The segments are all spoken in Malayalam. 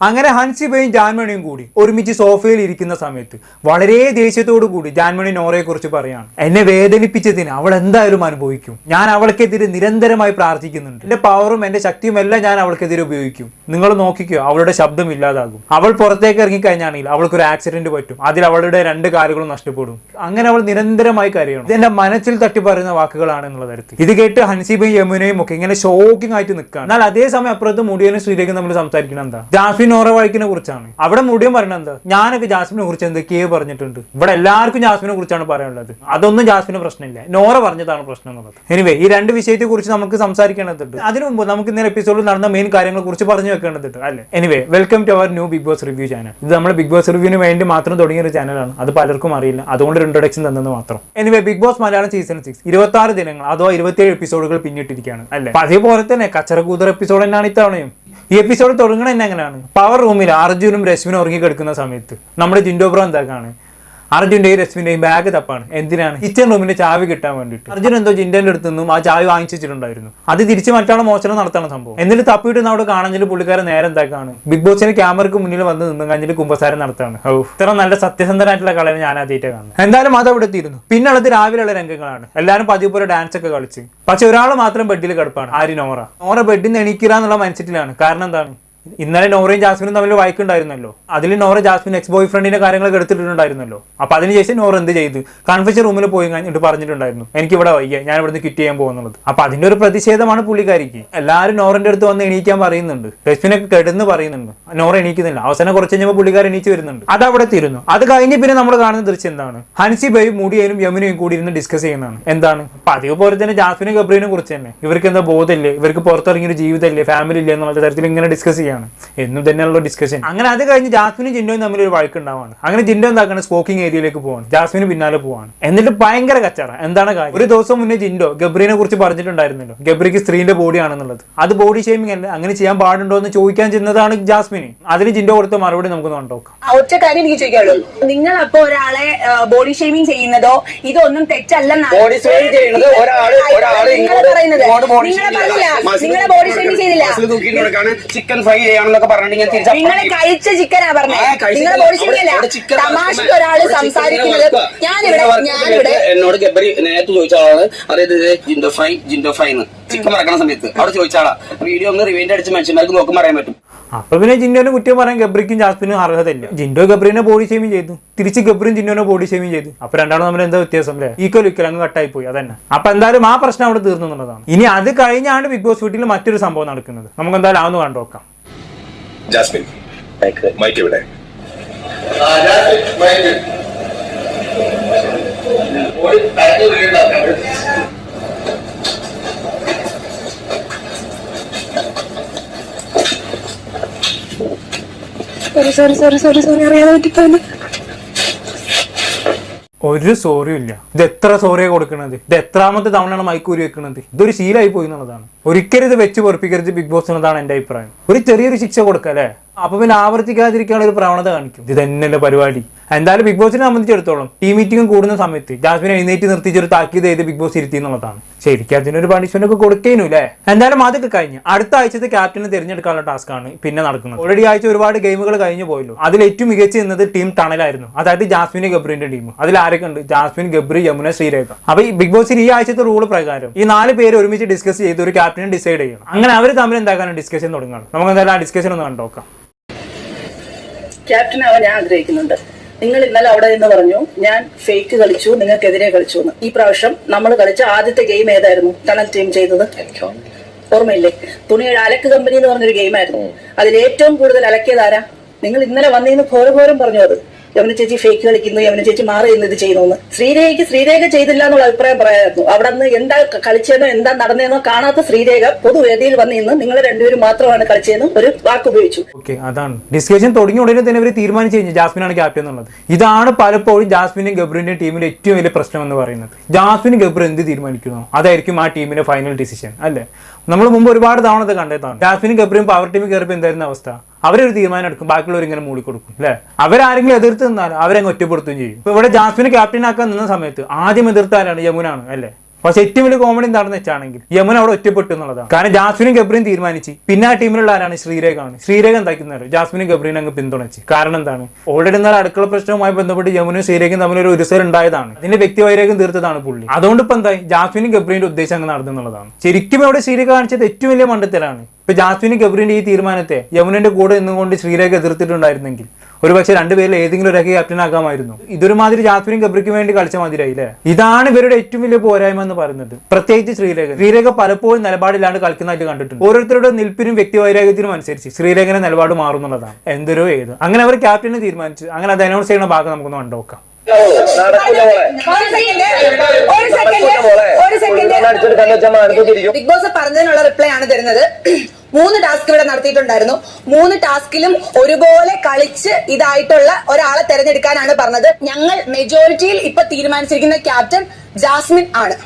അങ്ങനെ ഹൻസിബയും ജാൻമണിയും കൂടി ഒരുമിച്ച് സോഫയിൽ ഇരിക്കുന്ന സമയത്ത് വളരെ ദേഷ്യത്തോടു കൂടി ജാൻമണി നോറയെ കുറിച്ച് പറയാണ്. എന്നെ വേദനിപ്പിച്ചതിന് അവൾ എന്തായാലും അനുഭവിക്കും. ഞാൻ അവൾക്കെതിരെ നിരന്തരമായി പ്രാർത്ഥിക്കുന്നുണ്ട്. എന്റെ പവറും എന്റെ ശക്തിയും എല്ലാം ഞാൻ അവൾക്കെതിരെ ഉപയോഗിക്കും. നിങ്ങൾ നോക്കിക്കോ അവളുടെ ശബ്ദം ഇല്ലാതാകും. അവൾ പുറത്തേക്ക് ഇറങ്ങിക്കഴിഞ്ഞാണെങ്കിൽ അവൾക്കൊരു ആക്സിഡന്റ് പറ്റും. അതിൽ അവളുടെ രണ്ട് കാലുകളും നഷ്ടപ്പെടും. അങ്ങനെ അവൾ നിരന്തരമായി കരയണം. ഇത് എന്റെ മനസ്സിൽ തട്ടി പറയുന്ന വാക്കുകളാണ് എന്നുള്ള തരത്തിൽ. ഇത് കേട്ട് ഹൻസിബയും യമുനയും ഒക്കെ ഇങ്ങനെ ഷോക്കിംഗ് ആയിട്ട് നിൽക്കുകയാണ്. എന്നാൽ അതേസമയം അപ്പുറത്ത് മുടിയനും ശ്രീരേഖയും നമ്മൾ സംസാരിക്കണം എന്താ? നോറ വഴിക്കിനെ കുറിച്ചാണ്. അവിടെ മുടിയും പറയുന്നത് എന്താ? ഞാനൊക്കെ ജാസ്മിനെ കുറിച്ച് എന്തൊക്കെയോ പറഞ്ഞിട്ടുണ്ട്. ഇവിടെ എല്ലാവർക്കും ജാസ്മിനെ കുറിച്ചാണ് പറയാനുള്ളത്. അതൊന്നും ജാസ്മിന് പ്രശ്നമില്ല. നോറ പറഞ്ഞതാണ് പ്രശ്നം എന്നുള്ളത്. എനിവേ ഈ രണ്ട് വിഷയത്തെ കുറിച്ച് നമുക്ക് സംസാരിക്കേണ്ടതുണ്ട്. അതിനു മുമ്പ് നമുക്ക് ഇന്നലെ എപ്പിസോഡിൽ നടന്ന മെയിൻ കാര്യങ്ങളെ കുറിച്ച് പറഞ്ഞു വെക്കേണ്ടതുണ്ട് അല്ലേ? Anyway welcome to our new Bigg Boss review channel ഇത് നമ്മൾ ബിഗ് ബോസ് റിവ്യൂവിന് വേണ്ടി മാത്രം തുടങ്ങിയ ഒരു ചാനലാണ് അത് പലർക്കും അറിയില്ല. അതുകൊണ്ട് ഒരു ഇൻട്രൊഡക്ഷൻ തന്നെന്ന് മാത്രം. Anyway Bigg Boss Malayalam season six ഇരുപത്തി ആറ് ദിനങ്ങൾ അതോ ഇരുപത്തിയേഴ് എപ്പിസോഡുകൾ പിന്നിട്ടിരിക്കുകയാണ് അല്ലേ? അതേപോലെ തന്നെ കച്ചറ കൂതർ എപ്പിസോഡ് തന്നെയാണ് ഇത്തവണയും. ഈ എപ്പിസോഡ് തുടങ്ങണ തന്നെ എങ്ങനെയാണ് പവർ റൂമിൽ അർജുനും രശ്മിനും ഉറങ്ങി കിടക്കുന്ന സമയത്ത്. നമ്മുടെ ജിൻഡോ ബ്രോ എന്താക്കാണ് അർജുന്റെയും രശ്മിന്റെയും ബാഗ് തപ്പാണ്. എന്തിനാണ്? കിച്ചൺ റൂമിന്റെ ചാവി കിട്ടാൻ വേണ്ടിയിട്ട്. അർജുൻ എന്തോ ജിൻഡന്റെ അടുത്ത് നിന്നും ആ ചാവി വാങ്ങിച്ചിട്ടുണ്ടായിരുന്നു. അത് തിരിച്ച് മറ്റാളെ മോശനം നടത്തണം സംഭവം. എന്നിട്ട് തപ്പിയിട്ട് അവിടെ കാണാഞ്ഞിട്ട് പുള്ളിക്കാരൻ നേരം എന്താക്കാണ് ബിഗ് ബോസിന് ക്യാമറയ്ക്ക് മുന്നിൽ വന്ന് നിന്ന് കഴിഞ്ഞിട്ട് കുമ്പസാരം നടത്താണ് ഓ ഇത്ര നല്ല സത്യസന്ധനായിട്ടുള്ള കളയാണ് ഞാൻ ആദ്യമായിട്ട് കാണുന്നത്. എന്തായാലും അത് അവിടെ എത്തിയിരുന്നു. പിന്നെ ഉള്ളത് രാവിലെയുള്ള രംഗങ്ങളാണ്. എല്ലാവരും പതിവ് പോലെ ഡാൻസ് ഒക്കെ കളിച്ച്. പക്ഷെ ഒരാൾ മാത്രം ബെഡിൽ കിടപ്പാണ്. ആര്? നോറ. നോറ ബെഡിൽ നിന്ന് എണീക്കുക എന്നുള്ള മൈൻഡ് കാരണം എന്താണ്? ഇന്നലെ നോറയും ജാസ്മിനും തമ്മിൽ വഴക്കുണ്ടായിരുന്നല്ലോ. അതിൽ നോറ ജാസ്മിൻ എക്സ് ബോയ് ഫ്രണ്ടിന്റെ കാര്യങ്ങളൊക്കെ എടുത്തിട്ടുണ്ടായിരുന്നല്ലോ. അപ്പൊ അതിനുശേഷം നോറ എന്ത് ചെയ്തു? കൺഫ്യൂഷൻ റൂമിൽ പോയി കഴിഞ്ഞിട്ട് പറഞ്ഞിട്ടുണ്ടായിരുന്നു എനിക്ക് ഇവിടെ വയ്യ ഞാൻ ഇവിടുന്ന് ക്വിറ്റ് ചെയ്യാൻ പോകുന്നുള്ളത്. അപ്പൊ അതിന്റെ ഒരു പ്രതിഷേധമാണ് പുള്ളിക്കാരിക്ക്. എല്ലാവരും നോറിന്റെ അടുത്ത് വന്ന് എണീക്കാൻ പറയുന്നുണ്ട്. രശ്മിനൊക്കെ കെടുന്ന് പറയുന്നുണ്ട്. നോറ എണീക്കുന്നില്ല. അവസാനം കുറച്ച് കഴിഞ്ഞപ്പോൾ പുള്ളിക്കാർ എണീച്ച് വരുന്നുണ്ട്. അത് അവിടെ തീരുന്നു. അത് കഴിഞ്ഞ് പിന്നെ നമ്മൾ കാണുന്ന ദൃശ്യം എന്താണ്? ഹൻസി ബൈ മുടിയനും യമുനയും കൂടി ഇരുന്ന് ഡിസ്കസ് ചെയ്യുന്നതാണ്. എന്താണ്? അപ്പൊ പോലെ തന്നെ ജാസ്മിനും ഗബ്രീനെ കുറിച്ച് തന്നെ. ഇവർക്ക് എന്താ ബോധമില്ലേ? ഇവർക്ക് പുറത്തിറങ്ങിയൊരു ജീവിതമില്ലേ? ഫാമിലി ഇല്ലേ എന്നുള്ള തരത്തിൽ ഇങ്ങനെ ഡിസ്കസ് ചെയ്യാണ് എന്നും തന്നെയുള്ള ഡിസ്കഷൻ അങ്ങനെ അത് കഴിഞ്ഞ് ജാസ്മിനും ജിൻഡോയും തമ്മിൽ ഒരു വഴക്കുണ്ടാവാണ് അങ്ങനെ ജിൻഡോ എന്താക്കാണ്? സ്മോക്കിംഗ് ഏരിയയിലേക്ക് പോവാണ്. ജാസ്മിന് പിന്നാലെ പോവാണ്. എന്നിട്ട് ഭയങ്കര കച്ചറ. എന്താണ് കാര്യം? ഒരു ദിവസം മുന്നേ ജിൻഡോ ഗബ്രീനെ കുറിച്ച് പറഞ്ഞിട്ടുണ്ടായിരുന്നല്ലോ. ഗബ്രിക്ക് സ്ത്രീന്റെ ബോഡി ആണെന്നുള്ളത്. അത് ബോഡി ഷേമിംഗ് അല്ല. അങ്ങനെ ചെയ്യാൻ പാടുണ്ടോ എന്ന് ചോദിക്കാൻ ചെന്നതാണ് ജാസ്മിന്. അതിന് ജിൻഡോ കൊടുത്ത മറുപടി നമുക്ക് നോക്കാം. ഒറ്റ കാര്യം എനിക്ക് ചോദിക്കാനുള്ളൂ. നിങ്ങൾ അപ്പൊ ഒരാളെ ബോഡി ഷേമിംഗ് ചെയ്യുന്നതോ ഇതൊന്നും തെറ്റല്ലെന്നാണ് നിങ്ങളെ ബോഡി ഷേമിംഗ് ചെയ്തില്ല. ചിക്കൻ ഫ്രൈ ചെയ്യാണെന്നൊക്കെ പറഞ്ഞിട്ടുണ്ടെങ്കിൽ ഞാൻ തിരിച്ച് നിങ്ങൾ കഴിച്ച ചിക്കനാ പറഞ്ഞത് ആ, കഴിച്ച നിങ്ങൾ ചിക്കൻ. അവിടെ- ചിക്കൻ തമാശക്ക് അവിടെ ചിക്കൻ സംസാരിക്കുന്നത് വറുക്കുക. ഞാനിവിടെ ചിക്കൻ ഞാനിവിടെ എന്നോട് ഗബരി നേരത്തെ ചോദിച്ച ആളാണ്. അതായത് ഇത് ജിൻഡോ ഫ്രൈ ജിൻഡോ ഫ്രൈ എന്ന്. ചിക്കൻ മറക്കണ സമയത്ത് അവിടെ ചോദിച്ച ആളാ. വീഡിയോ ഒന്ന് റിവൈൻഡ് അടിച്ച് മനുഷ്യന്മാർക്ക് നോക്കുമ്പോൾ അറിയാൻ പറ്റും. അപ്പൊ പിന്നെ ജിൻഡോനെ കുറ്റം പറയാൻ ഗബ്രിക്കും ജാസ്മിനും അർഹതയില്ല ജിൻഡോ ഗബ്രീനെ ബോഡി ഷേമിങ് ചെയ്തു. തിരിച്ച് ഗബ്രിയും ജിൻഡോനെ ബോഡി ഷേമിങ് ചെയ്തു. അപ്പൊ രണ്ടാളും തമ്മിൽ എന്താ വ്യത്യാസം അല്ലേ? ഈക്വൽ ഈക്വൽ അങ്ങ് കട്ടായി പോയി. അതന്നെ. അപ്പൊ എന്തായാലും ആ പ്രശ്നം അവിടെ തീർന്നു എന്നുള്ളതാണ്. ഇനി അത് കഴിഞ്ഞാണ് ബിഗ് ബോസ് വീട്ടിൽ മറ്റൊരു സംഭവം നടക്കുന്നത്. നമുക്ക് എന്തായാലും ആന്ന് കണ്ടു കണ്ടോക്കാം ജാസ്മിൻ. മൈക്ക്. ഇവിടെ സോറി സോറി സോറി സോറി അറിയാതെ പറ്റിപ്പോയി ഒരു സോറിയും ഇല്ല. ഇത് എത്ര സോറിയാ കൊടുക്കുന്നത് ഇത് എത്രാമത്തെ തവണയാണ് മൈക്കൂരി വെക്കുന്നത് ഇതൊരു ശീലമായി പോയി എന്നുള്ളതാണ്. ഒരിക്കലും ഇത് വെച്ച് പൊറപ്പിക്കരുത് ബിഗ് ബോസ് എന്നതാണ് എന്റെ അഭിപ്രായം. ഒരു ചെറിയൊരു ശിക്ഷ കൊടുക്കുക അല്ലേ? അപ്പൊ പിന്നെ ആവർത്തിക്കാതിരിക്കാനുള്ള ഒരു പ്രവണത കാണിക്കും. ഇത് തന്നെയല്ലേ പരിപാടി? എന്തായാലും ബിഗ് ബോസിനെ സംബന്ധിച്ചിടത്തോളം ടീം മീറ്റിംഗ് കൂടുന്ന സമയത്ത് ജാസ്മിനെ എഴുന്നേറ്റ് നിർത്തിച്ചൊരു താക്കീത് ചെയ്ത് ബിഗ് ബോസ് ഇരുത്തി എന്നുള്ളതാണ് ശരിക്കും അതിനൊരു പണിഷ്മെന്റ് ഒക്കെ കൊടുക്കേനു അല്ലേ എന്തായാലും അതൊക്കെ കഴിഞ്ഞ് അടുത്ത ആഴ്ചത്തെ ക്യാപ്റ്റനെ തിരഞ്ഞെടുക്കാനുള്ള ടാസ്ക് ആണ് പിന്നെ നടക്കുന്നത്. ഓൾറെഡി ആഴ്ച ഒരുപാട് ഗെയിമുകൾ കഴിഞ്ഞു പോയല്ലോ. അതിൽ ഏറ്റവും മികച്ച നിന്നത് ടീം ടണലായിരുന്നു അതായത് ജാസ്മിന് ഗബ്രിന്റെ ടീം അതിൽ ആരൊക്കെ ഉണ്ട് ജാസ്മിൻ ഗബ്രി യമുന ശ്രീരേഖ. അപ്പൊ ഈ ബിഗ് ബോസിൽ ഈ ആഴ്ചത്തെ റൂൾ പ്രകാരം ഈ നാല് പേര് ഒരുമിച്ച് ഡിസ്കസ് ചെയ്ത് ഒരു ക്യാപ്റ്റനെ ഡിസൈഡ് ചെയ്യണം. അങ്ങനെ അവർ തമ്മിൽ എന്താക്കാനും ഡിസ്കഷൻ തുടങ്ങണം നമുക്ക് എന്തായാലും ആ ഡിസ്കഷൻ ഒന്ന് കണ്ടോക്കാം ക്യാപ്റ്റൻ ആവാൻ ഞാൻ ആഗ്രഹിക്കുന്നുണ്ട്. നിങ്ങൾ ഇന്നലെ അവിടെ നിന്ന് പറഞ്ഞു ഞാൻ ഫേക്ക് കളിച്ചു നിങ്ങൾക്കെതിരെ കളിച്ചു എന്ന്. ഈ പ്രാവശ്യം നമ്മൾ കളിച്ച ആദ്യത്തെ ഗെയിം ഏതായിരുന്നു? ടണൽ ടീം ചെയ്തത്? ഓർമ്മയില്ലേ? തുണിയുടെ അലക്ക് കമ്പനി എന്ന് പറഞ്ഞൊരു ഗെയിമായിരുന്നു അതിൽ ഏറ്റവും കൂടുതൽ അലക്കിയതാരാ നിങ്ങൾ ഇന്നലെ വന്നിന്ന് ഘോരഘോരം പറഞ്ഞു അത്. യമുന ചേച്ചി ഫേക്ക് കളിക്കുന്നു യമുന ചേച്ചി മാറി ഇത് ചെയ്യുന്നു. എന്ന് ശ്രീരേഖയ്ക്ക് ശ്രീരേഖ ചെയ്തില്ല എന്നുള്ള അഭിപ്രായം പറയായിരുന്നു. അവിടെ നിന്ന് എന്താ കളിച്ചതെന്നോ എന്താ നടന്നതെന്നോ കാണാത്ത ശ്രീരേഖ പൊതുവേദിയിൽ വന്ന് ഇന്ന് നിങ്ങൾ രണ്ടുപേരും മാത്രമാണ് കളിച്ചതെന്ന് ഒരു വാക്ക് ഉപയോഗിച്ചു. ഓക്കെ അതാണ്. ഡിസ്കഷൻ തുടങ്ങിയ ഉടനെ തന്നെ ഇവർ തീരുമാനിച്ചു കഴിഞ്ഞു. ജാസ്മിനാണ് ക്യാപ്റ്റൻ എന്നുള്ളത്. ഇതാണ് പലപ്പോഴും ജാസ്മിനും ഗബ്രിന്റെയും ടീമിലെ ഏറ്റവും വലിയ പ്രശ്നം എന്ന് പറയുന്നത്. ജാസ്മിൻ ഗബ്രു എന്ത് തീരുമാനിക്കുന്നു? അതായിരിക്കും ആ ടീമിന്റെ ഫൈനൽ ഡിസിഷൻ അല്ലേ? നമ്മൾ മുമ്പ് ഒരുപാട് തവണ ഇത് കണ്ടെത്താം ജാസ്മിനും ഗബ്രിയും പവർ ടീമിൽ കയറിയപ്പോൾ എന്തായിരുന്നു അവസ്ഥ? അവരൊരു തീരുമാനം എടുക്കും ബാക്കിയുള്ളവർ ഇങ്ങനെ മൂളി കൊടുക്കും അല്ലേ അവരാരെങ്കിലും എതിർത്ത് നിന്നാൽ അവരങ്ങ് ഒറ്റപ്പെടുത്തുകയും ചെയ്യും. ഇപ്പൊ ഇവിടെ ജാസ്മിനെ ക്യാപ്റ്റൻ ആക്കാൻ നിന്ന സമയത്ത് ആദ്യം എതിർത്ത ആരാണ് യമുനാണ് അല്ലേ? പക്ഷെ ഏറ്റവും വലിയ കോമഡി എന്താണെന്ന് വെച്ചാണെങ്കിൽ യമുന അവിടെ ഒറ്റപ്പെട്ടു എന്നുള്ളതാണ്. കാരണം ജാസ്മിനും ഗബ്രിയും തീരുമാനിച്ച്. പിന്നെ ആ ടീമിലുള്ള ആരാണ്? ശ്രീരേഖാണ്. ശ്രീരേഖ എന്താക്കുന്നത് ജാസ്മിനും ഗബ്രീനും അങ്ങ് പിന്തുണച്ച്. കാരണം എന്താണ്? ഓൾറെഡി എന്നാൽ അടുക്കള പ്രശ്നവുമായി ബന്ധപ്പെട്ട് യമുനും ശ്രീരേഖയും തമ്മിൽ ഒരു ഉരുസൽ ഉണ്ടായതാണ്. അതിന്റെ വ്യക്തിവൈരാഗ്യം തീർത്തതാണ് പുള്ളി. അതുകൊണ്ട് ഇപ്പൊ എന്തായി? ജാസ്മിനും ഗബ്രീന്റെ ഉദ്ദേശം അങ്ങ് നടന്നുള്ളതാണ് ശരിക്കും അവിടെ ശ്രീരേഖ കാണിച്ചത് ഏറ്റവും വലിയ മണ്ഡത്തിലാണ് ഇപ്പൊ ജാസ്മിനും ഗബ്രീന്റെ ഈ തീരുമാനത്തെ യമുനന്റെ കൂടെ നിന്നുകൊണ്ട് ശ്രീരേഖ എതിർത്തിട്ടുണ്ടായിരുന്നെങ്കിൽ ഒരു പക്ഷെ രണ്ടുപേരിൽ ഏതെങ്കിലും ഒരാൾക്ക് ക്യാപ്റ്റൻ ആകാമായിരുന്നു. ഇതൊരുമാതിരി ജാസ്മിനും ഗബ്രിക്കും വേണ്ടി കളിച്ച മാതിരിയായില്ലേ? ഇതാണ് ഇവരുടെ ഏറ്റവും വലിയ പോരായ്മ എന്ന് പറയുന്നത്. പ്രത്യേകിച്ച് ശ്രീലേഖൻ ശ്രീലേഖ പലപ്പോഴും നിലപാടില്ലാണ്ട് കളിക്കുന്നതായിട്ട് കണ്ടിട്ടുണ്ട്. ഓരോരുത്തരുടെ നിൽപ്പിനും വ്യക്തിവൈരാഗ്യത്തിനും അനുസരിച്ച് ശ്രീലേഖന നിലപാട് മാറുന്നുള്ളതാണ് എന്തൊരു ഏത് അങ്ങനെ അവർ ക്യാപ്റ്റനെ തീരുമാനിച്ചു അങ്ങനെ അത് അനൗൺസ് ചെയ്യുന്ന ഭാഗം നമുക്കൊന്ന് കണ്ടുനോക്കാം. ബിഗ് ബോസ് പറഞ്ഞതിനുള്ള റിപ്ലൈ ആണ് തരുന്നത്. മൂന്ന് ടാസ്ക് ഇവിടെ നടത്തിയിട്ടുണ്ടായിരുന്നു. മൂന്ന് ടാസ്കിലും ഒരുപോലെ കളിച്ച് ഇതായിട്ടുള്ള ഒരാളെ തെരഞ്ഞെടുക്കാനാണ് പറഞ്ഞത്. ഞങ്ങൾ മെജോറിറ്റിയിൽ ഇപ്പൊ തീരുമാനിച്ചിരിക്കുന്ന ക്യാപ്റ്റൻ ജാസ്മിൻ ആണ്.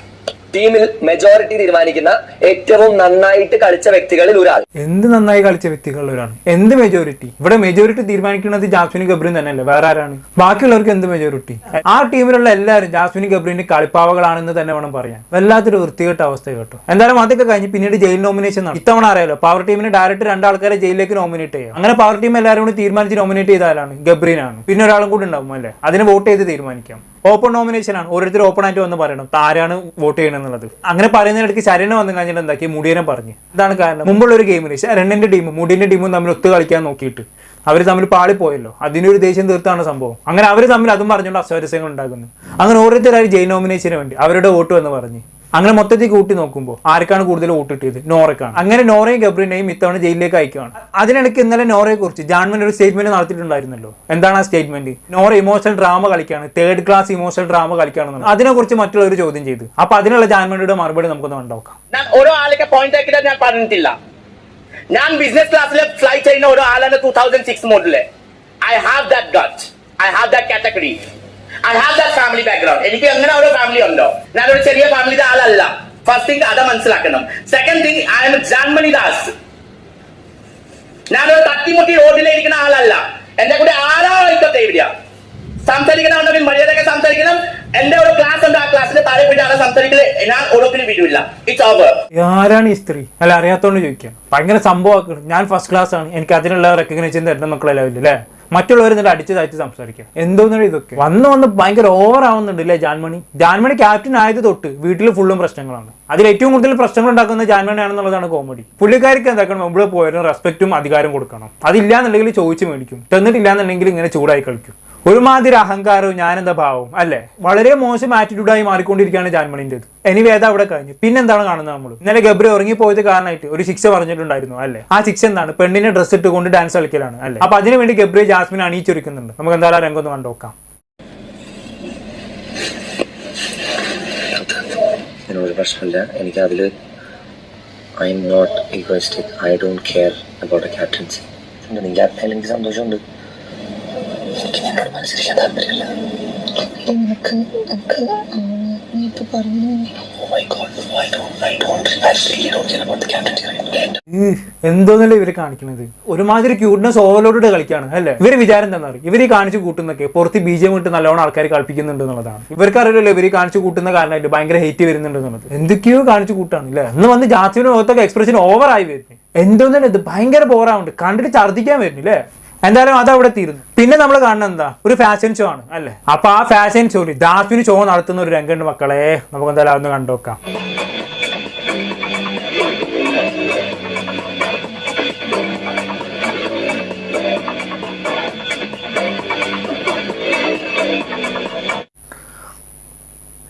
ടീമിൽ മെജോറിറ്റി തീരുമാനിക്കുന്ന ഏറ്റവും നന്നായിട്ട് കളിച്ച വ്യക്തികളിൽ ഒരാൾ. എന്ത് നന്നായി കളിച്ച വ്യക്തികളിൽ ഒരാൾ എന്ത് മെജോറിറ്റി ഇവിടെ മെജോറിറ്റി തീരുമാനിക്കുന്നത് ജാസ്മിൻ ഗബ്രീൻ തന്നെയല്ലേ? വേറെ ആരാണ്? ബാക്കിയുള്ളവർക്ക് എന്ത് മെജോറിറ്റി ആ ടീമിലുള്ള എല്ലാവരും ജാസ്മിൻ ഗബ്രീന്റെ കളിപ്പാവകളാണെന്ന് തന്നെ വേണം പറയാൻ. വല്ലാത്തൊരു വൃത്തികെട്ട അവസ്ഥ കേട്ടോ. എന്തായാലും അതൊക്കെ കഴിഞ്ഞ് പിന്നീട് ജയിൽ നോമിനേഷൻ ആണ് ഇത്തവണ അറിയാലോ പവർ ടീമിന് ഡയറക്റ്റ് രണ്ടാൾക്കാരെ ജയിലിലേക്ക് നോമിനേറ്റ് ചെയ്യാം. അങ്ങനെ പവർ ടീം എല്ലാവരും കൂടി തീരുമാനിച്ച് നോമിനേറ്റ് ചെയ്ത ആരാണ് ഗബ്രീനാണ്. പിന്നെ ഒരാളും കൂടി ഉണ്ടാവും അല്ലേ? അതിന് വോട്ട് ചെയ്ത് തീരുമാനിക്കാം. ഓപ്പൺ നോമിനേഷൻ ആണ്. ഓരോരുത്തർ ഓപ്പൺ ആയിട്ട് വന്ന് പറയണം. താരാണ് വോട്ട് ചെയ്യണമെന്നുള്ളത് അങ്ങനെ പറയുന്നതിനിടയ്ക്ക് ശരീരം വന്നു കഴിഞ്ഞിട്ട് എന്താക്കി? മുടിയനെ പറഞ്ഞു. ഇതാണ് കാരണം. മുമ്പുള്ള ഒരു ഗെയിമിൽ രണ്ടിന്റെ ടീമും മുടിയന്റെ ടീമും തമ്മിൽ ഒത്തു കളിക്കാൻ നോക്കിയിട്ട്. അവർ തമ്മിൽ പാളിപ്പോയല്ലോ. അതിനൊരു ദേഷ്യം തീർത്താണ് സംഭവം. അങ്ങനെ അവർ തമ്മിൽ അതും പറഞ്ഞുകൊണ്ട് അസ്വാരസ്യങ്ങൾ ഉണ്ടാക്കുന്നു അങ്ങനെ ഓരോരുത്തരായി ജയിൽ നോമിനേഷന് വേണ്ടി അവരുടെ വോട്ട് എന്ന് പറഞ്ഞ്. അങ്ങനെ മൊത്തത്തിൽ കൂട്ടി നോക്കുമ്പോൾ ആർക്കാണ് കൂടുതൽ വോട്ട് കിട്ടിയത്? നോറയ്ക്കാണ്. അങ്ങനെ നോറയും ഗബ്രിനെയും ഇത്തവണ ജയിലിലേക്ക് അയക്കുകയാണ്. അതിനിടയ്ക്ക് ഇന്നലെ നോറയെ കുറിച്ച് ജാൻമൻ ഒരു സ്റ്റേറ്റ്മെന്റ് നടത്തിയിട്ടുണ്ടായിരുന്നല്ലോ. എന്താണ് ആ സ്റ്റേറ്റ്മെന്റ് നോറ ഇമോഷണൽ ഡ്രാമ കളിക്കാണ് തേർഡ് ക്ലാസ് ഇമോഷണൽ ഡ്രാമ കളിക്കുകയാണെന്ന് അതിനെക്കുറിച്ച് മറ്റുള്ളവർ ചോദ്യം ചെയ്തു. അപ്പൊ അതിനുള്ള ജാൻമണിയുടെ മറുപടി നമുക്കൊന്ന് കണ്ടോക്കാം ഓരോ ആളൊക്കെ പോയിന്റ് ആക്കിയിട്ട് ഞാൻ പറഞ്ഞിട്ടില്ല. ഞാൻ ബിസിനസ് ക്ലാസ്സിലെ ഫ്ലൈറ്റ് ചെയ്യുന്ന ഓരോ ആളാണ് two thousand six model I have that gut I have that category I have that family background എനിക്ക് അങ്ങനെ ഓരോ ഫാമിലി ഉണ്ടോ? ഞാൻ ഒരു ചെറിയ ഫാമിലിയുടെ ആളല്ല. ഫസ്റ്റ് തിങ് അത് മനസ്സിലാക്കണം. Second thing I'm Janmoni Das ഞാനൊരു തട്ടിമുട്ടി റോഡിലിരിക്കുന്ന ആളല്ല. എന്റെ കൂടെ ആരാ ഇവിടെയാ? ഇവിടെ സംസാരിക്കണമെങ്കിൽ മര്യാദയൊക്കെ സംസാരിക്കണം. എന്റെ ഒരു ക്ലാസ് ഉണ്ട്. ആ ക്ലാസ്സിന്റെ താഴെ ആളെ സംസാരിക്കൽ ഞാൻ ഉറപ്പിന് വിടില്ല. ഇറ്റ്സ് ഓവർ ആരാണ് ഈ സ്ത്രീ? അല്ല അറിയാത്തോണ്ട് ചോദിക്കാം. ഭയങ്കര സംഭവമാക്കണം. ഞാൻ ഫസ്റ്റ് ക്ലാസ് ആണ്. എനിക്ക് അതിനുള്ള റെക്കഗ്നേഷൻ തരുന്ന മക്കളെല്ലാം ഇല്ല മറ്റുള്ളവർ എന്നിട്ട് അടിച്ചു താഴ്ത്തി സംസാരിക്കുക എന്തോന്നാണ് ഇതൊക്കെ? വന്ന് വന്ന് ഭയങ്കര ഓവർ ആവുന്നുണ്ട് അല്ലേ ജാൻമണി? ജാൻമണി ക്യാപ്റ്റൻ ആയത് തൊട്ട് വീട്ടിൽ ഫുള്ളും പ്രശ്നങ്ങളാണ്. അതിൽ ഏറ്റവും കൂടുതൽ പ്രശ്നങ്ങൾ ഉണ്ടാക്കുന്ന ജാൻമണിയാണെന്നുള്ളതാണ് കോമഡി പുള്ളിക്കാർക്ക് എന്താക്കണം ഇവിടെ പോയാലും റെസ്പെക്റ്റും അധികാരം കൊടുക്കണം. അതില്ലാന്നുണ്ടെങ്കിൽ ചോദിച്ചു മേടിക്കും. തന്നിട്ടില്ലാന്നുണ്ടെങ്കിൽ ഇങ്ങനെ ചൂടായി കളിക്കും. ഒരുമാതിരി അഹങ്കാരവും ഞാനെന്താ ഭാവവും അല്ലേ? വളരെ മോശം ആറ്റിറ്റ്യൂഡായി മാറിക്കൊണ്ടിരിക്കുകയാണ് ജാൻമണിന്റെത്. ഇനി വേദ അവിടെ കഴിഞ്ഞു. പിന്നെ എന്താണ് കാണുന്നത് നമ്മൾ ഇന്നലെ ഗബ്രി ഉറങ്ങിപ്പോയത് കാരണമായിട്ട് ഒരു ശിക്ഷ പറഞ്ഞിട്ടുണ്ടായിരുന്നു അല്ലേ? ആ ശിക്ഷ എന്താണ്? പെണ്ണിനെ ഡ്രസ്സ് ഇട്ടുകൊണ്ട് ഡാൻസ് കളിക്കലാണ് അല്ലെ? അപ്പൊ അതിനുവേണ്ടി ഗബ്രി ജാസ്മിൻ അണിയിച്ചൊരുക്കുന്നുണ്ട്. നമുക്ക് എന്തായാലും ആ രംഗം ഒന്ന് കണ്ടോക്കാം എന്നൊരു പ്രശ്നമില്ല. എനിക്ക് അതിൽ I'm not egoistic I don't care about captaincy എനിക്ക് സന്തോഷമുണ്ട്. എനിക്ക് നിന്നോട് മത്സരിക്കാൻ താല്പര്യമില്ല നിനക്ക് നമുക്ക് നീ ഇപ്പൊ പറഞ്ഞു Oh. എന്തോന്നല്ലേ ഇവർ കാണിക്കണത്? ഒരുമാതിരി ക്യൂട്ട്നെസ് ഓവലോഡ് കളിക്കാണ് അല്ലേ? ഇവർ വിചാരം എന്താ പറയുക ഇവർ ഈ കാണിച്ചു കൂട്ടുന്നൊക്കെ പുറത്ത് ബി ജെ ഇട്ട് നല്ലോണം ആൾക്കാർ കളിപ്പിക്കുന്നുണ്ട് എന്നുള്ളതാണ്. ഇവർക്ക് അറിയില്ലല്ലോ ഇവർ കാണിച്ചു കൂട്ടുന്ന കാരണമായിട്ട് ഭയങ്കര ഹേറ്റ് വരുന്നുണ്ട് എന്നുള്ളത്. എന്തൊക്കെയോ കാണിച്ചു കൂട്ടാണ് അല്ലേ അന്ന് വന്ന് ജാസ്മിന് മുഖത്തൊക്കെ എക്സ്പ്രഷൻ ഓവർ ആയി വരുന്നു. എന്തോന്നല്ലേ ഇത്? ഭയങ്കര ബോറാവുണ്ട് കണ്ടിട്ട് ഛർദ്ദിക്കാൻ വരുന്നില്ലേ? എന്തായാലും അത് അവിടെ തീരുന്നു. പിന്നെ നമ്മൾ കാണുന്നത് എന്താ? ഒരു ഫാഷൻ ഷോ ആണ് അല്ലേ? അപ്പൊ ആ ഫാഷൻ ഷോയിൽ ജാസ്മിന് ഷോ നടത്തുന്ന ഒരു രംഗമുണ്ട് മക്കളെ. നമുക്ക് എന്തായാലും അതൊന്ന് കണ്ടോക്കാം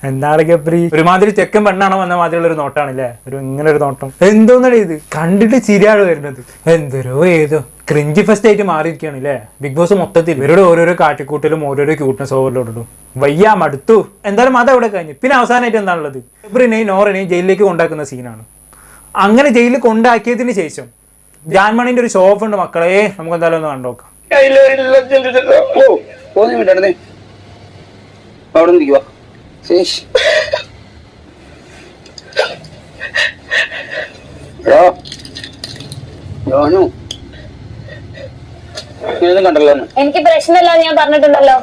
എന്താണ് ഗബ്രി ഒരുമാതിരി ചെക്കൻ പെണ്ണാണോ വന്ന മാതിരിയുള്ള ഒരു നോട്ടാണ് അല്ലേ ഒരു ഇങ്ങനെ ഒരു നോട്ടം. എന്തോന്നാണ് ഇത്? കണ്ടിട്ട് ചിരിയാണ് വരുന്നത്. എന്തോരോ ഏതോ ക്രിഞ്ചി ഫസ്റ്റ് ആയിട്ട് മാറിയിരിക്കുകയാണ് അല്ലേ ബിഗ് ബോസ് മൊത്തത്തിൽ. ഇവരുടെ ഓരോരോ കാട്ടിക്കൂട്ടലും ഓരോരോ ക്യൂട്ട്നസ് ഓവറിലോടും വയ്യ മടുത്തു. എന്തായാലും അത് അവിടെ കഴിഞ്ഞു. പിന്നെ അവസാനമായിട്ട് എന്താണുള്ളത്? ഗബ്രിനെയും നോറിനെയും ജയിലിലേക്ക് കൊണ്ടാക്കുന്ന സീനാണ്. അങ്ങനെ ജയിലിൽ കൊണ്ടാക്കിയതിന് ശേഷം ജാൻമണിന്റെ ഒരു ഷോഫ് ഉണ്ട് മക്കളെ. നമുക്ക് എന്തായാലും ഒന്ന് കണ്ടോക്കാം അവിടെ നിൽക്കുക ശേഷ് Bro, ജോനു ഇതൊന്നും കണ്ടല്ലോ. എനിക്ക് പ്രശ്നമില്ല ഞാൻ പറഞ്ഞിട്ടുണ്ടല്ലോ.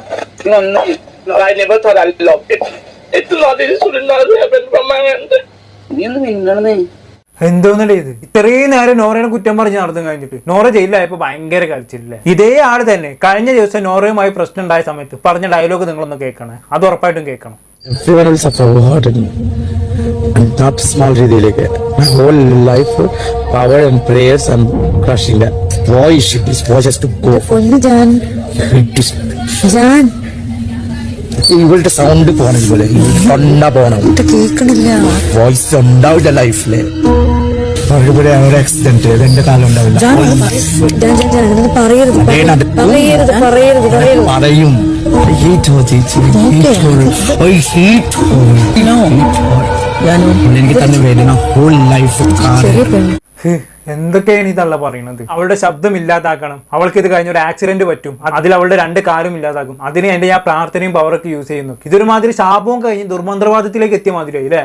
നീ ഒന്ന് മിണ്ടണേ എന്തോന്നല്ലേ ഇത്? ഇത്രയും നേരം നോറയുടെ കുറ്റം പറഞ്ഞ് നടന്നു കഴിഞ്ഞിട്ട് നോറ ജയിലിലായപ്പോ ഭയങ്കര കളിച്ചില്ലേ ഇതേ ആൾ തന്നെ കഴിഞ്ഞ ദിവസം നോറയുമായി പ്രശ്നം ഉണ്ടായ സമയത്ത് പറഞ്ഞ ഡയലോഗ് നിങ്ങളൊന്ന് കേൾക്കണേ. അത് ഉറപ്പായിട്ടും കേൾക്കണം. Everyone will suffer hurting and not small രീതിയിലേക്ക് my whole life power and prayers and crushing that boy should this boy to go പൊന്നു ജാൻ ഇവളുടെ സൗണ്ട് പോണം പോലെ തൊണ്ട ഇത് കേൾക്കണില്ല വോയിസ് ഉണ്ടാവില്ല ലൈഫിൽ ഇവിടെ ഒരു ആക്സിഡന്റ് എന്റെ കാലം ഉണ്ടാവില്ല പറയ- എനിക്ക് തന്നെ വേദന ഹോൾ ലൈഫ് പെണ്ണ് എന്തൊക്കെയാണ് ഈ തള്ള പറയുന്നത് അവളുടെ ശബ്ദം ഇല്ലാതാക്കണം. അവൾക്ക് ഇത് കഴിഞ്ഞ ഒരു ആക്സിഡന്റ് പറ്റും. അതിൽ അവളുടെ രണ്ട് കാലും ഇല്ലാതാക്കും അതിന് എന്റെ ഞാൻ പ്രാർത്ഥനയും പവറൊക്കെ യൂസ് ചെയ്യുന്നു. ഇതൊരു മാതിരി ശാപവും കഴിഞ്ഞ് ദുർമന്ത്രവാദത്തിലേക്ക് എത്തിയ മാതിരി അല്ലേ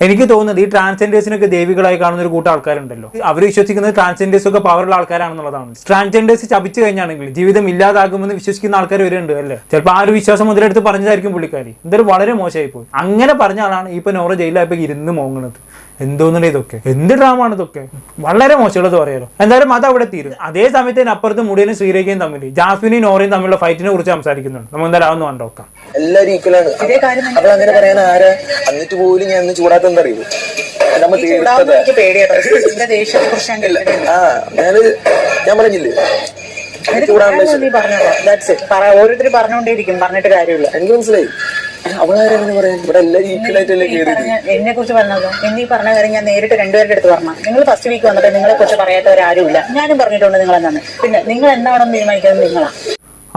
എനിക്ക് തോന്നുന്നത് ഈ ട്രാൻസ്ജെൻഡേഴ്സിനൊക്കെ ദേവികളായി കാണുന്ന ഒരു കൂട്ടം ആൾക്കാരുണ്ടല്ലോ. അവർ വിശ്വസിക്കുന്നത് ട്രാൻസ്ജെൻഡേഴ്സ് ഒക്കെ പവറുള്ള ആൾക്കാരാണെന്നുള്ളതാണ്. ട്രാൻസ്ജെൻഡേഴ്സ് ചപിച്ചു കഴിഞ്ഞാണെങ്കിൽ ജീവിതം ഇല്ലാതാകുമെന്ന് വിശ്വസിക്കുന്ന ആൾക്കാർ വരുന്നുണ്ട് അല്ലേ? ചിലപ്പോൾ ആ ഒരു വിശ്വാസം മുതലെടുത്ത് പറഞ്ഞതായിരിക്കും പുള്ളിക്കാരി. എന്തായാലും വളരെ മോശമായി പോയി അങ്ങനെ പറഞ്ഞ ആളാണ് ഇപ്പൊ നോറ ജയിലായപ്പോ ഇരുന്ന് മോങ്ങണത്. എന്തോന്നുണ്ട് ഇതൊക്കെ? എന്ത് ഡ്രാമ ആണ് ഇതൊക്കെ? വളരെ മോശമുള്ളത് പറയാലോ എന്തായാലും അത് അവിടെ തീരും. അതേ സമയത്ത് തന്നെ അപ്പുറത്ത് മുടിയനും ശ്രീരേഖയും തമ്മിൽ ജാസ്മിനും നോറയും തമ്മിലുള്ള ഫൈറ്റിനെ കുറിച്ച് സംസാരിക്കുന്നുണ്ട്. നമ്മൾ എന്തായാലും അതൊന്ന് കണ്ടോക്കാം എല്ലാവരും ഈക്വലാണ് അപ്പൊ അങ്ങനെ പറയാൻ ആരാ? എന്നിട്ട് പോലും ഞാൻ ചൂടാത്തെന്ന് അറിയൂ നമ്മ തീർത്തത്. ആ ഞാൻ ഞാൻ പറഞ്ഞില്ലേ? ഓരോരുത്തർ പറഞ്ഞുകൊണ്ടേയിരിക്കും. പറഞ്ഞിട്ട് കാര്യമില്ല. എനിക്ക് മനസ്സിലായി. അവളാരെങ്ങനെ പറയാൻ? ഇവിടെ എല്ലാം ഈക്വൽ ആയിട്ടല്ലേ കയറിയത് എന്നെ കുറിച്ച് പറഞ്ഞതോ? എന്നീ പറഞ്ഞ കാര്യം ഞാൻ നേരിട്ട് രണ്ടുപേരുടെ അടുത്ത് പറഞ്ഞു. നിങ്ങൾ ഫസ്റ്റ് വീക്ക് വന്നിട്ട് നിങ്ങളെ കുറിച്ച് പറയാത്തവരാരുമില്ല. ഞാനും പറഞ്ഞിട്ടുണ്ട് നിങ്ങൾ എന്നാണ് പിന്നെ നിങ്ങൾ എന്താണെന്ന് തീരുമാനിക്കുന്നത് നിങ്ങളാ.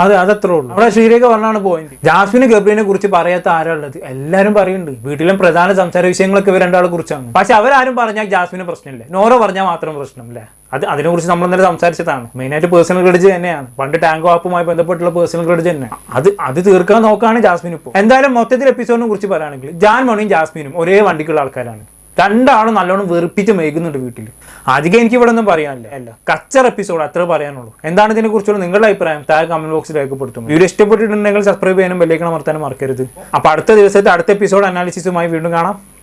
അത് അതത്രേ ഉള്ളൂ. അവിടെ ശ്രീരേഖ പറഞ്ഞാണ് പോയിന്റ് ജാസ്മിന് ഗബ്രീനെ കുറിച്ച് പറയാത്ത ആരാളുള്ളത് എല്ലാരും പറയുന്നുണ്ട്. വീട്ടിലും പ്രധാന സംസാര വിഷയങ്ങളൊക്കെ ഇവർ രണ്ടാളെ കുറിച്ചാണ്. പക്ഷെ അവരാരും പറഞ്ഞാൽ ജാസ്മിന് പ്രശ്നമില്ല. നോറ പറഞ്ഞാൽ മാത്രം പ്രശ്നം അല്ലേ അത് അതിനെ കുറിച്ച് നമ്മൾ ഇന്നലെ സംസാരിച്ചതാണ്. മെയിനായിട്ട് പേഴ്സണൽ ക്രെഡിറ്റ് തന്നെയാണ്. പണ്ട് ടാങ്കോ ആപ്പുമായി ബന്ധപ്പെട്ടുള്ള പേഴ്സണൽ ക്രെഡിറ്റ് തന്നെ. അത് അത് തീർക്കാൻ നോക്കാണ് ജാസ്മിൻ ഇപ്പോൾ. എന്തായാലും മൊത്തത്തിൽ എപ്പിസോഡിനെ കുറിച്ച് പറയുകയാണെങ്കിൽ ജാൻ മോണിയും ജാസ്മിനും ഒരേ വണ്ടിക്കുള്ള ആൾക്കാരാണ്. രണ്ടാളും നല്ലോണം വെറുപ്പിച്ച് മേയ്ക്കുന്നുണ്ട് വീട്ടിൽ അധികം എനിക്ക് ഇവിടെ ഒന്നും പറയാനില്ല. അല്ല കച്ചർ എപ്പിസോഡ് അത്ര പറയാനുള്ളൂ. എന്താണ് ഇതിനെ കുറിച്ചുള്ള നിങ്ങളുടെ അഭിപ്രായം? താഴെ കമന്റ് ബോക്സിൽ രേഖപ്പെടുത്തും. വീഡിയോ ഇഷ്ടപ്പെട്ടിട്ടുണ്ടെങ്കിൽ സബ്സ്ക്രൈബ് ചെയ്യാനും ബെല്ലേക്കണം മറത്താനും മറക്കരുത്. അപ്പൊ അടുത്ത ദിവസത്തെ അടുത്ത എപ്പിസോഡ് അനാലിസിസുമായി വീണ്ടും കാണാം.